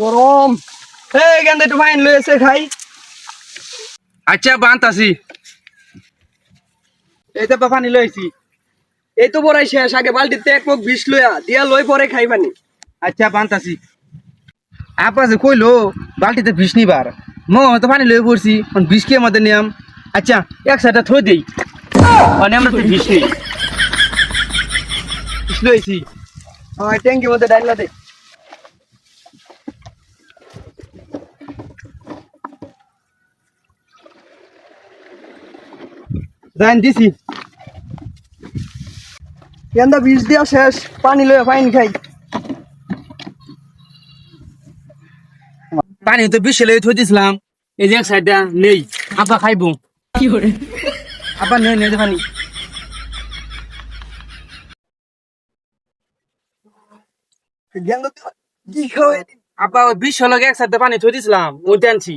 গরম। এই গেন্দে একটু ফাইন লয়েছে খাই। আচ্ছা বান্তাছি। এই তো পানি লইছি এই তো বড়াই শেষ আগে বালতিতে এক মুখ বিষ লইয়া দিয়া লই পরে খাই পানি আচ্ছা বান্তাছি। আপা যে কইলো বালতিতে বিষ নিবার। ম তো পানি লয়ে পড়ছি বিষ কে আমাদের নিয়ম? আচ্ছা এক সাইডটা থই দেই। মানে আমরা তো বিষ নেই। বিষ লইছি আমার ট্যাঙ্কি মধ্যে ডাইলা দে। জান দিছি। গেন্দা বিষ দিয়া শেষ পানি লইয়া ফাইন খাই। পানি তো বিষ লয়ে থই দিছিলাম। এই যে এক সাইডটা নেই আপা খাইবো। আপা নেই নেই পানি। কি খাওয়াই? আপা ওই বিষ লগে এক পানি থই দিছিলাম ওইটা আনছি।